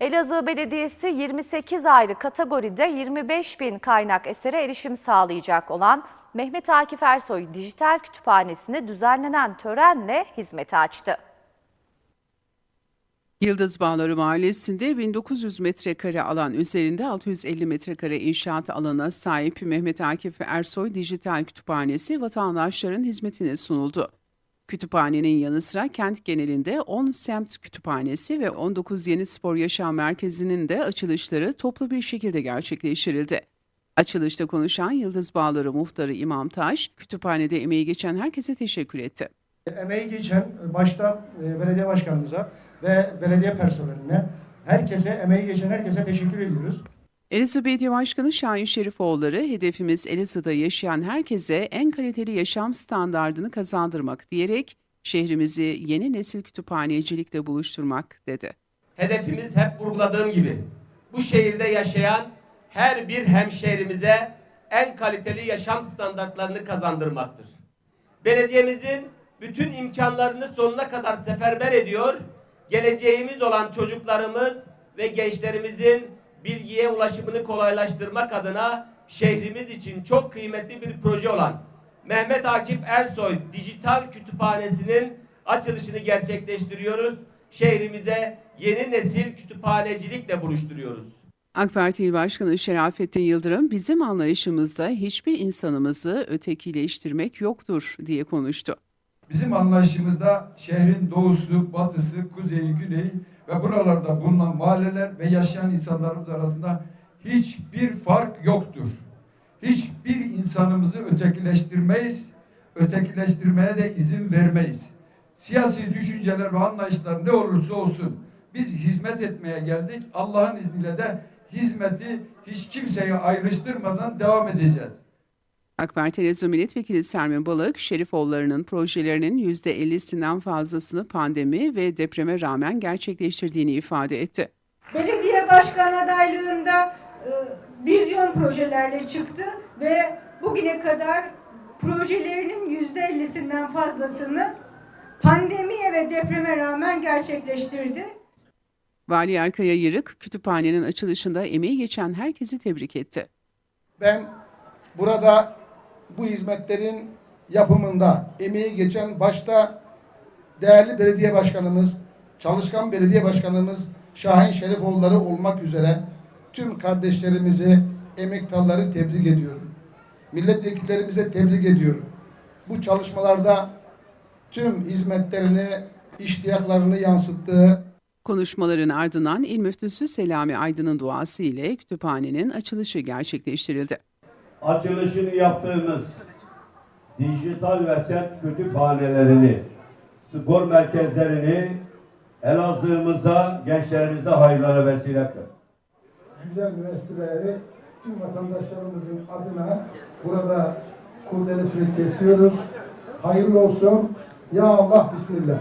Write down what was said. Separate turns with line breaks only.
Elazığ Belediyesi 28 ayrı kategoride 25 bin kaynak esere erişim sağlayacak olan Mehmet Akif Ersoy Dijital Kütüphanesi'ni düzenlenen törenle hizmete açtı.
Yıldız Bağları Mahallesi'nde 1900 metrekare alan üzerinde 650 metrekare inşaat alanına sahip Mehmet Akif Ersoy Dijital Kütüphanesi vatandaşların hizmetine sunuldu. Kütüphanenin yanı sıra kent genelinde 10 semt kütüphanesi ve 19 yeni spor yaşam merkezinin de açılışları toplu bir şekilde gerçekleştirildi. Açılışta konuşan Yıldız Bağları Muhtarı İmam Taş, kütüphanede emeği geçen herkese teşekkür etti.
Emeği geçen başta e, belediye başkanımıza ve belediye personeline, herkese, emeği geçen herkese teşekkür ediyoruz.
Elazığ Belediye Başkanı Şahin Şerifoğulları, hedefimiz Elazığ'da yaşayan herkese en kaliteli yaşam standardını kazandırmak diyerek şehrimizi yeni nesil kütüphanecilikle buluşturmak dedi.
Hedefimiz hep vurguladığım gibi bu şehirde yaşayan her bir hemşehrimize en kaliteli yaşam standartlarını kazandırmaktır. Belediyemizin bütün imkanlarını sonuna kadar seferber ediyor, geleceğimiz olan çocuklarımız ve gençlerimizin bilgiye ulaşımını kolaylaştırmak adına şehrimiz için çok kıymetli bir proje olan Mehmet Akif Ersoy Dijital Kütüphanesi'nin açılışını gerçekleştiriyoruz. Şehrimize yeni nesil kütüphanecilikle buluşturuyoruz.
AK Parti İl Başkanı Şerafettin Yıldırım, bizim anlayışımızda hiçbir insanımızı ötekileştirmek yoktur diye konuştu.
Bizim anlayışımızda şehrin doğusu, batısı, kuzeyi, güneyi ve buralarda bulunan mahalleler ve yaşayan insanlarımız arasında hiçbir fark yoktur. Hiçbir insanımızı ötekileştirmeyiz, ötekileştirmeye de izin vermeyiz. Siyasi düşünceler ve anlayışlar ne olursa olsun biz hizmet etmeye geldik. Allah'ın izniyle de hizmeti hiç kimseye ayrıştırmadan devam edeceğiz.
AK Parti Elazığ Milletvekili Sermin Balık, Şerifoğulları'nın projelerinin %50'sinden fazlasını pandemi ve depreme rağmen gerçekleştirdiğini ifade etti.
Belediye başkan adaylığında e, vizyon projelerle çıktı ve bugüne kadar projelerinin yüzde ellisinden fazlasını pandemiye ve depreme rağmen gerçekleştirdi.
Vali Erkaya Yırık, kütüphanenin açılışında emeği geçen herkesi tebrik etti.
Ben burada bu hizmetlerin yapımında emeği geçen başta değerli belediye başkanımız, çalışkan belediye başkanımız Şahin Şerifoğulları olmak üzere tüm kardeşlerimizi, emektarları tebrik ediyorum. Milletvekillerimize tebrik ediyorum. Bu çalışmalarda tüm hizmetlerini, iştiyaklarını yansıttığı
Konuşmaların ardından İl Müftüsü Selami Aydın'ın duası ile kütüphanenin açılışı gerçekleştirildi.
Açılışını yaptığımız dijital ve semt kütüphanelerini, spor merkezlerini Elazığ'ımıza, gençlerimize hayırlara vesile kıl.
güzel müesseseleri tüm vatandaşlarımızın adına burada kurdelesini kesiyoruz. Hayırlı olsun. Ya Allah Bismillah.